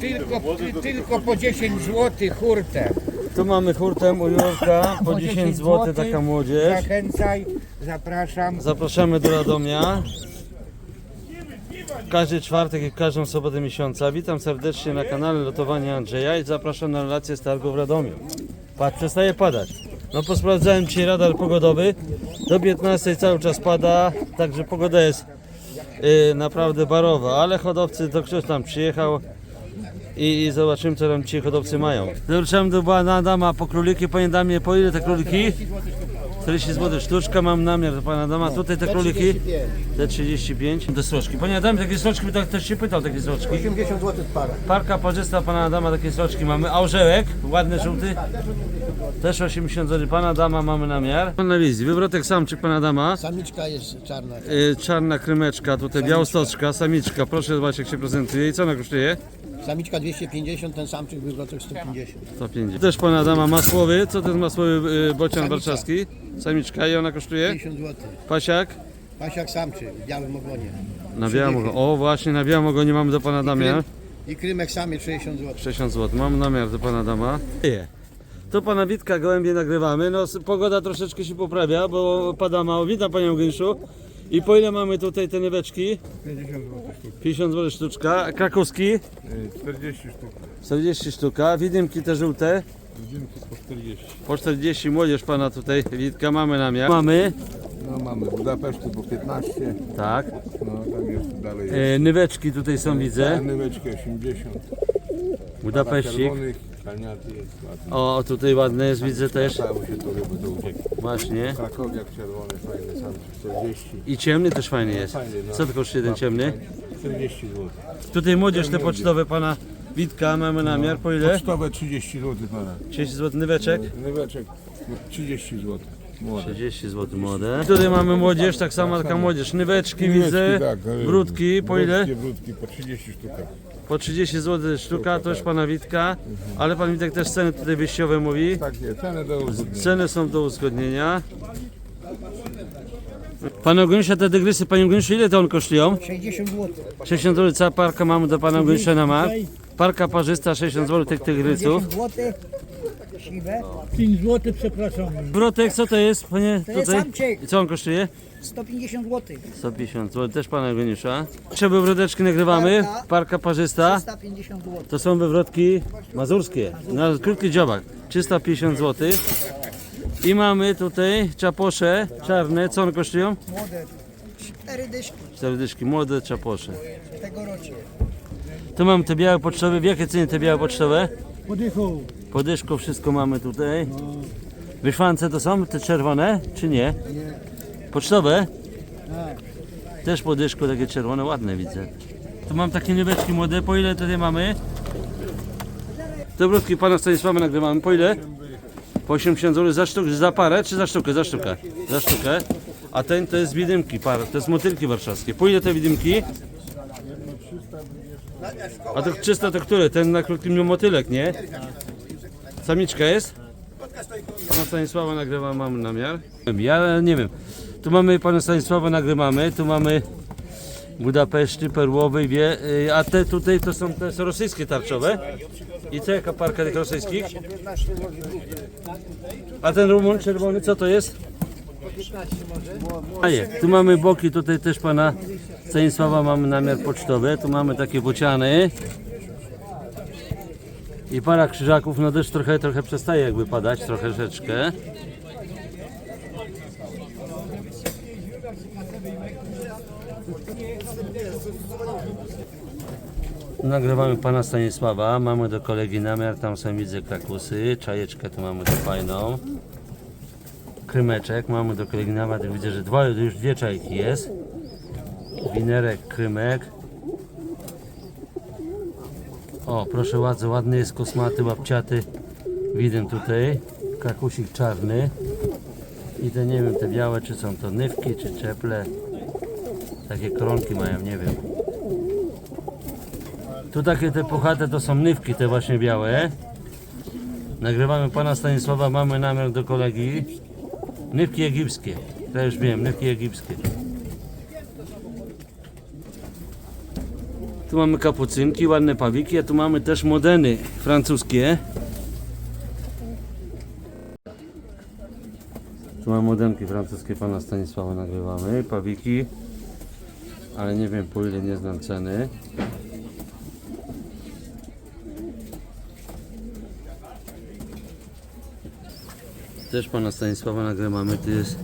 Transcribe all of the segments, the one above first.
Tylko, tylko po 10 zł hurtę. Tu mamy hurtem u Jurka po 10 zł taka młodzież. Zachęcaj, zapraszam. Zapraszamy do Radomia. Każdy czwartek i każdą sobotę miesiąca. Witam serdecznie na kanale Lotowania Andrzeja i zapraszam na relację z targu w Radomiu. Patrz, przestaje padać. No posprawdzałem dzisiaj radar pogodowy. Do 15 cały czas pada, także pogoda jest naprawdę barowa, ale hodowcy to ktoś tam przyjechał i, i zobaczymy co tam ci hodowcy mają. Doruczamy do pana Adama po króliki, panie Damie, po ile te króliki? 40 zł sztuczka, mam namiar do pana Adama. Tutaj te króliki? Te 35. Do sroczki. Panie Adamie, takie sroczki, tak ktoś się pytał, takie sroczki. 80 zł para. Parka parzysta pana Adama, takie sroczki mamy. A orzełek, ładny, żółty. Też 80 zł. Pana Adama mamy namiar. Pan na wizji, wywrotek samczyk pana Adama. Samiczka jest czarna. Y, czarna krymeczka, tutaj białostoczka, samiczka. Proszę zobaczyć jak się prezentuje. I co ona kosztuje? Samiczka 250, ten samczyk wywrotek 150. 150. Też pana Adama masłowy. Co to jest masłowy y, bocian Samiczka. warszawski? Samiczka i ona kosztuje? 50 zł. Pasiak? Pasiak samczyk w białym ogonie. Na białym ogonie. O właśnie, na białym ogonie mamy do pana Adamia. I krymek samiec 60 zł. 60 zł. Mam namiar do pana Dama. Nie. Tu pana Witka gołębie nagrywamy. No s- pogoda troszeczkę się poprawia, bo pada mało. Witam panią Gęsiu. I po ile mamy tutaj te nyweczki? 50 zł sztuka. 50 zł sztuczka. Krakowski? Y, 40 sztuk. 40 sztuka. Widymki te żółte. Godzinki po 40. Po 40 młodzież pana tutaj Witka mamy namiar. Mamy. No mamy Budapesztu po 15. Tak. No tam jest dalej. E, nyweczki tutaj są widzę. Nyweczki 80. Budapeścik. Czerwonych, kalniaty jest ładny. O, tutaj ładne jest widzę też. Stało się to żeby to uciekł. Właśnie. Krakowiak czerwony, fajny sam 40. I ciemny też fajny jest. Fajny, no. Co to kosztuje ten ciemny? 40 zł. Tutaj młodzież te pocztowe pana Witka mamy namiar. Po ile? Pocztowe 30 zł pana. 30 zł nyweczek. Nyweczek 30 zł. Młody. 30 zł młode. Tutaj mamy młodzież, tak samo taka młodzież. Nyweczki widzę, tak, brudki, po ile? Brudki, brudki po 30 sztuka. Po 30 zł sztuka, to już pana Witka. Ale pan Witek też ceny tutaj wyjściowe mówi. Tak nie, cenę do uzgodnienia. Ceny są do uzgodnienia. Pan Ogniusza, te dygrysy, panie Ogniuszu, ile to one kosztują? 60 zł. 60 zł, cała parka mamy do pana Ogniusza na ma. Parka parzysta, 60 zł tych tygrysów. zł. Siwe. 5 zł, przepraszam. Brotek, co to jest, panie? jest Tutaj? samczyk. I co on kosztuje? 150 zł. 150 zł, też pana Eugeniusza. Trzy wywroteczki nagrywamy, Parka. parka parzysta. 150 zł. To są wywrotki mazurskie, na krótki dziobak, 350 zł. I mamy tutaj czaposze czarne, co one kosztują? Młode. 4 dyszki Cztery dyszki, młode czaposze. Tu mam te białe pocztowe, w jakie ceny te białe pocztowe? Podychą. Po dyszku wszystko mamy tutaj. Wyszwance to są te czerwone, czy nie? Pocztowe? Też po dyszku takie czerwone, ładne widzę. Tu mam takie nyweczki młode, po ile tutaj mamy? Te brudki pana Stanisława nagrywamy, po ile? Po 80 zł za sztukę, za parę czy za sztukę? Za sztukę. Za sztukę. A ten to jest widymki, par, to jest motylki warszawskie. Ile te widymki? A to 300 to które? Ten na krótkim miał motylek, nie? Samiczka jest? Pana Stanisława nagrywa, mamy namiar. Ja nie wiem. Tu mamy pana Stanisława nagrywamy, tu mamy Budapeszty, Perłowej, wie, y, a te tutaj to są te rosyjskie tarczowe. I co jaka parka tych rosyjskich? A ten rumun czerwony co to jest? A je, tu mamy boki, tutaj też pana Stanisława mamy namiar pocztowy, tu mamy takie bociany. I para krzyżaków, no deszcz trochę, trochę przestaje jakby padać, trochę rzeczkę. Nagrywamy pana Stanisława, mamy do kolegi namiar, tam są widzę krakusy, czajeczkę tu mamy tu fajną. Krymeczek, mamy do kolegi namiar, widzę, że dwa, już dwie czajki jest. Winerek, krymek. O, proszę bardzo, ładny jest kosmaty, łapciaty. Widzę tutaj. Krakusik czarny. I te nie wiem, te białe, czy są to nywki, czy czeple. Takie koronki mają, nie wiem. Tu takie te puchate to są nywki, te właśnie białe. Nagrywamy pana Stanisława, mamy namiar do kolegi. Nywki egipskie. To już wiem, nywki egipskie. Tu mamy kapucynki, ładne pawiki, a tu mamy też modeny francuskie. Tu mamy modenki francuskie pana Stanisława nagrywamy, pawiki, ale nie wiem po ile, nie znam ceny. Też pana Stanisława nagrywamy, tu jest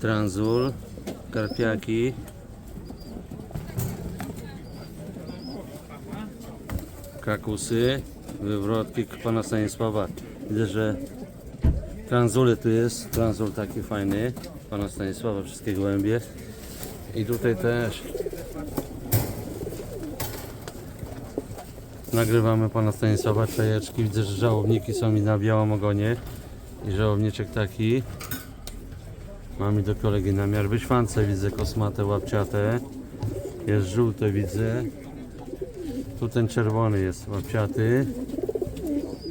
transul, karpiaki, krakusy, wywrotki pana Stanisława. Widzę, że tranzule tu jest, tranzul taki fajny, pana Stanisława, wszystkie gołębie. I tutaj też nagrywamy pana Stanisława czajeczki. Widzę, że żałowniki są mi na białym ogonie i żałowniczek taki. Mamy do kolegi namiar wyśwance, widzę kosmate, łapciate. Jest żółte, widzę. Tu ten czerwony jest łapciaty.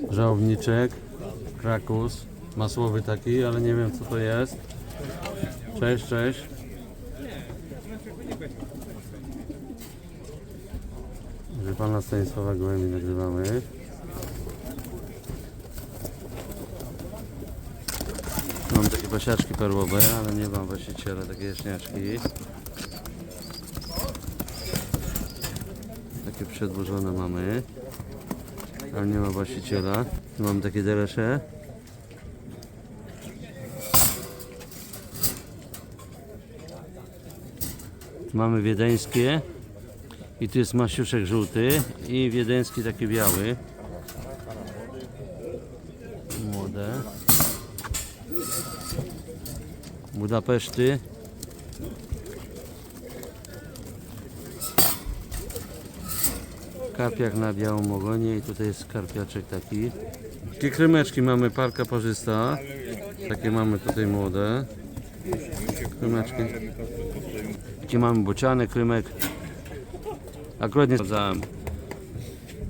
Żałowniczek, krakus, masłowy taki, ale nie wiem co to jest. Cześć, cześć. Że pana Stanisława Gołębi nagrywamy. Mam takie pasiaczki perłowe, ale nie mam właściciela, takie jaśniaczki. Takie przedłożone mamy, ale nie ma właściciela. Tu mamy takie deresze. Mamy wiedeńskie i tu jest masiuszek żółty i wiedeński taki biały. Budapeszty. Karpiak na białym ogonie i tutaj jest karpiaczek taki. Takie krymeczki mamy, parka parzysta. Takie mamy tutaj młode. Krymeczki. Gdzie mamy bociany, krymek. Akurat nie sprawdzałem.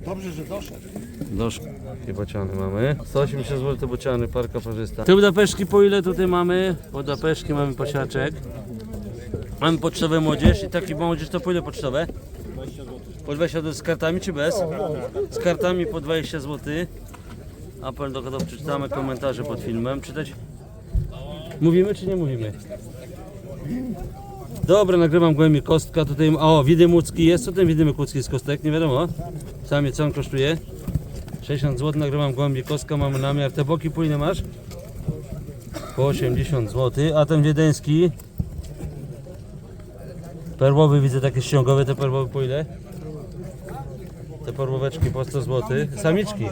Dobrze, że doszedł. Dosz... Takie bociany mamy. 180 zł te bociany, parka parzysta. Te Budapeszki po ile tutaj mamy? Budapeszki mamy pasiaczek. Mamy pocztowe młodzież i taki młodzież to po ile pocztowe? Po 20 zł z kartami czy bez? Z kartami po 20 zł. Apel do kodów przeczytamy komentarze pod filmem. Czytać? Mówimy czy nie mówimy? Dobra, nagrywam głębiej kostka. Tutaj, o, widymy łódzki jest. Co ten widymy łódzki z kostek? Nie wiadomo. Samiec co on kosztuje? 60 zł, nagrywam głębiej kostka, mamy namiar. Te boki po ile masz? Po 80 zł, a ten wiedeński? Perłowy widzę takie ściągowe, te perłowe po ile? Te perłoweczki po 100 zł. Samiczki.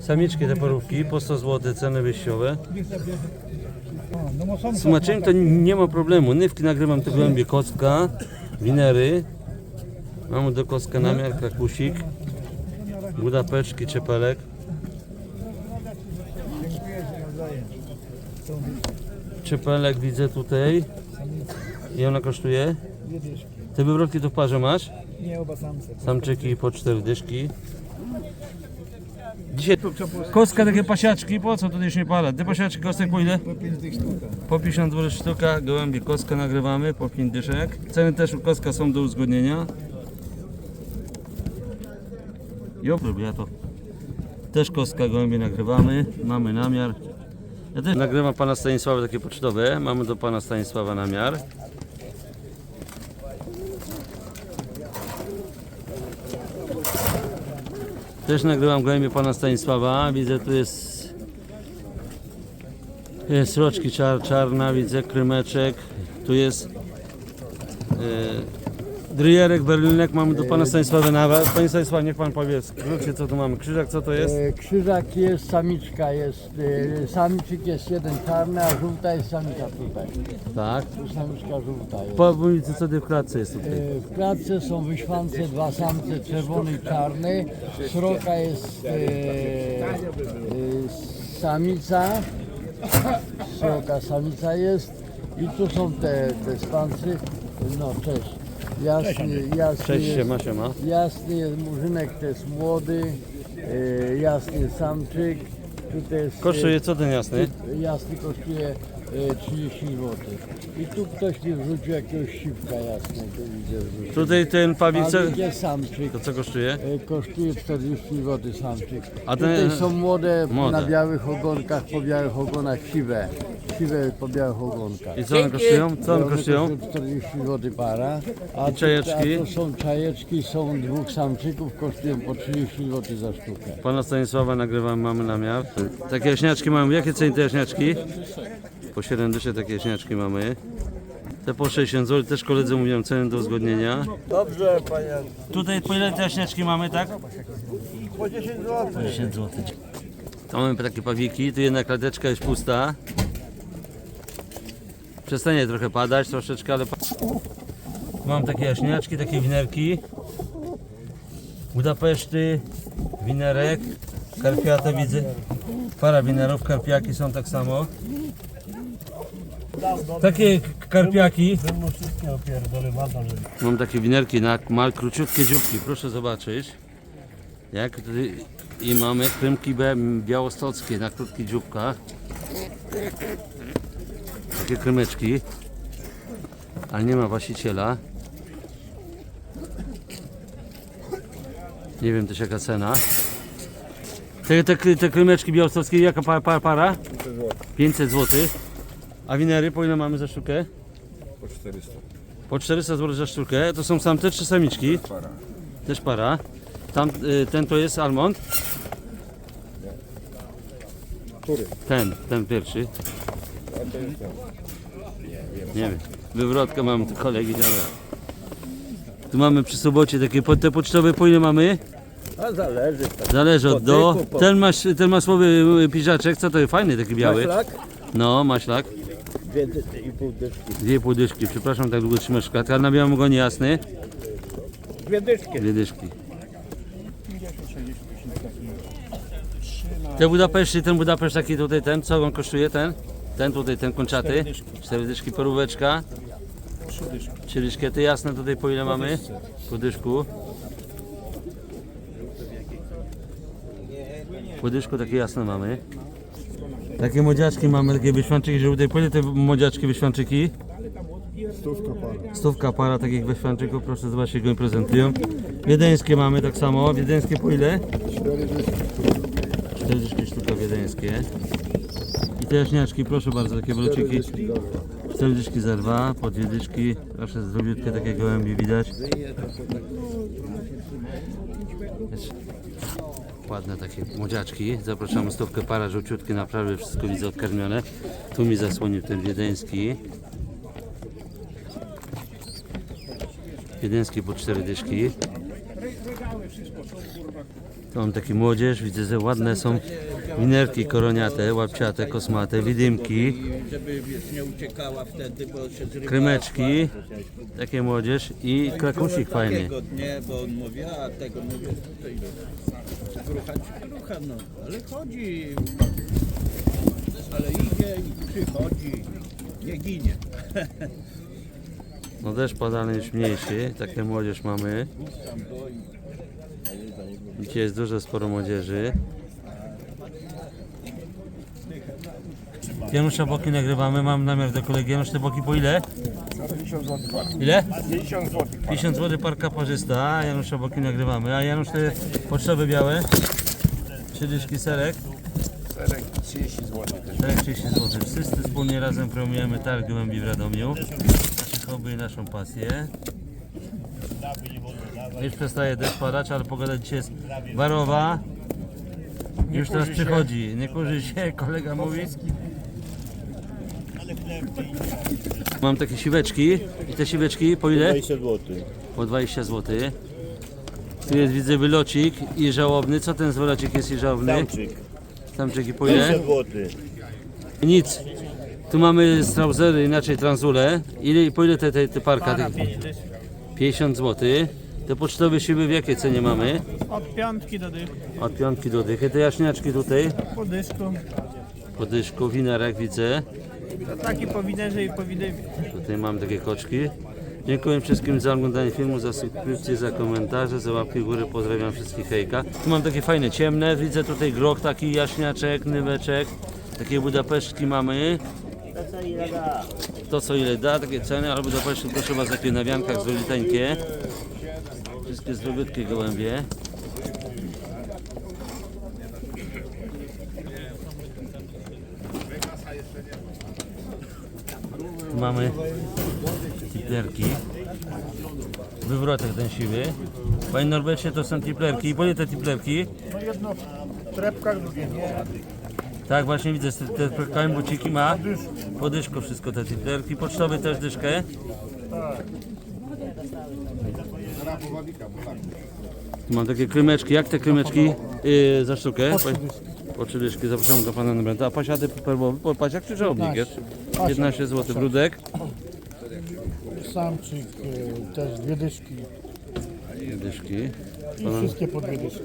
Samiczki te perłówki po 100 zł, ceny wyjściowe. Z to nie ma problemu. Nywki nagrywam te głębie kostka, winery. Mamy do kostka namiar, krakusik. Budapeczki, czepelek. Czepelek widzę tutaj. I ona kosztuje? Te wywrotki to w parze masz? Nie, oba samce. Samczyki po cztery dyszki. Dzisiaj kostka takie pasiaczki, po co tutaj się nie pada? Te pasiaczki kostek po ile? Po 5 tych sztuka. Po 50 zł sztuka, gołębie kostka nagrywamy po 5 dyszek. Ceny też u kostka są do uzgodnienia. Oprócz ja to też kostka gołębie nagrywamy, mamy namiar. Ja też nagrywam pana Stanisława takie pocztowe, mamy do pana Stanisława namiar. Też nagrywam gołębie pana Stanisława, widzę tu jest jest roczki czar, czarna, widzę krymeczek. Tu jest e, dryjerek, berlinek. Mamy do pana Stanisława nawet. Panie Stanisławie, niech pan powie w skrócie, co tu mamy. Krzyżak, co to jest? E, Krzyżak jest, samiczka jest, e, jest jeden czarny, a żółta jest samica tutaj. Tak. Tu samiczka żółta jest. Powiedz co tutaj w klatce jest tutaj. E, W klatce są wyśwance dwa samce, czerwony i czarny. Sroka jest e, e, samica, sroka samica jest. I tu są te, te spansy. No cześć. Jasny, jasny Cześć, jest, siema, siema. jasny jest murzynek, to jest młody. E, jasny samczyk. Jest, e, Kosztuje co ten jasny? Jasny kosztuje e, 30 zł. I tu ktoś mi wrzucił jakiegoś siwka jasnego, widzę wrzucił. Tutaj ten Pawik jest samczyk. to co kosztuje? E, Kosztuje 40 zł samczyk. A ten- Tutaj są młode, Młode. na białych ogonkach, po białych ogonach siwe. Siwe po białych ogonkach. I co one kosztują? Co one One kosztują? 40 zł para. A I czajeczki? Tu, a tu są czajeczki, są dwóch samczyków, kosztują po 30 zł za sztukę. Pana Stanisława nagrywam, mamy namiar. Takie jaśniaczki mamy. Jakie ceny te jaśniaczki? Po 7 dyszy takie jaśniaczki mamy. Te po 60 zł, też koledzy mówią ceny do uzgodnienia. Dobrze, panie. Tutaj po ile te jaśniaczki mamy, tak? Po 10 zł. 10 zł. To mamy takie pawiki, tu jedna klateczka jest pusta. Przestanie trochę padać troszeczkę, ale... Mam takie jaśniaczki, takie winerki. Budapeszty, winerek, karpiate widzę. Para winerów, karpiaki są tak samo. Takie karpiaki. Mam takie winerki na mal króciutkie dzióbki, proszę zobaczyć. Jak i mamy krymki białostockie na krótkich dzióbkach. Takie krymeczki. Ale nie ma właściciela. Nie wiem też jaka cena. Te, te, te krymeczki białostockie, jaka para? para, para? 500 zł. A winery po ile mamy za sztukę? Po 400. Po 400 zł za sztukę. To są samce czy samiczki? Para. Też para. Tam, y, ten to jest almond? Który? Ten, ten pierwszy. A to jest ten. Nie wiem. Wywrotkę mam kolegi, dobra. Tu mamy przy sobocie takie te pocztowe, po ile mamy? A zależy. Zależy od do. po- Ten, masz, ten ma słowy y, piżaczek, co to jest? Fajny taki biały. Maślak? No, maślak. Dwie i pół dyszki. Dwie półdyszki, przepraszam, tak długo trzymasz klatkę, ale na białym ogonie jasny. Dwie dyszki. Dwie dyszki. Te Budapeszty, ten Budapeszt taki tutaj, ten, co on kosztuje, ten? Ten tutaj, ten kończaty. Cztery dyszki, poróweczka. Trzy dyszki, te jasne tutaj po ile mamy? Po dyszku. Po dyszku takie jasne mamy. Takie młodziaczki mamy, takie wyświanczyki żółte. Po ile te młodziaczki wyświanczyki? Stówka para takich wyświanczyków, proszę zobaczyć, jak go prezentują. Wiedeńskie mamy tak samo. Wiedeńskie po ile? 40 sztuka wiedeńskie. I te jaśniaczki, proszę bardzo, takie wlociki. 40 za dwa, po dwie dyszki. Proszę, zdrowiutkie takie gołębie widać. Jest Ładne takie młodziaczki. Zapraszamy stówkę para żółciutkie, naprawdę wszystko widzę odkarmione. Tu mi zasłonił ten wiedeński. Wiedeński po cztery dyszki. Tu mam taki młodzież, widzę, że ładne są winerki koroniate, łapciate, kosmate, widymki, krymeczki, takie młodzież i krakusik fajny. Takiego nie, bo on mówi, a tego mówię, tutaj grucha czy grucha, no, ale chodzi. Ale idzie i przychodzi, nie ginie. No deszcz pada, ale już mniejszy, takie młodzież mamy. Dzisiaj jest dużo, sporo młodzieży. Janusza Boki nagrywamy, mam namiar do kolegi. Janusz, te boki po ile? 50 zł para. Ile? 50 zł. 50 zł parka parzysta, Janusza Boki nagrywamy. A Janusz, te pocztowe białe? Trzy dyszki serek? Serek 30 zł też. Serek 30 zł. Wszyscy wspólnie razem promujemy targ gołębi w Radomiu. Nasze hobby i naszą pasję. Już przestaje deszcz padać, ale pogoda dzisiaj jest warowa. Już teraz przychodzi. Nie kurzy się, kolega mówi. Mam takie siweczki. I te siweczki po ile? 20 zł. Po 20 zł. Tu jest widzę wylocik i żałobny. Co ten z wylocik jest i żałobny? Samczyk. Samczyki po ile? zł. Nic. Tu mamy strausery, inaczej transule. Ile, po ile te, te, te parka? Para 50 zł. Te pocztowe siły w jakiej cenie mamy? Od piątki do dych, Od piątki do dychy. Te jaśniaczki tutaj, po dysku. po dyszku, winerek widzę. To taki po winerze i po widywie. Tutaj mam takie koczki. Dziękuję wszystkim za oglądanie filmu, za subskrypcję, za komentarze, za łapki w górę. Pozdrawiam wszystkich hejka. Tu mam takie fajne ciemne. Widzę tutaj groch taki, jaśniaczek, nyweczek. Takie budapesztki mamy. To co ile da, takie ceny, albo zobaczcie proszę was jakie na wiankach zdrowiteńkie. Wszystkie zdrowiutkie gołębie. Mamy tiplerki. Wywrotek ten siwy. Panie Norbercie, to są tiplerki. Po ile te tiplerki? No jedno w trepkach, drugie nie. Tak, właśnie widzę, te, te PKM buciki ma. Podyszko wszystko te tiplerki. Pocztowy też dyszkę. Tu mam takie krymeczki. Jak te krymeczki yy, za sztukę? Po, dyszki. Zapraszam do pana Norberta. A pasiady perłowy, po pasiak czy żołbnik jest? 15 zł brudek. Samczyk e, też dwie dyszki Dyszki. i wszystkie po dwie dyszki.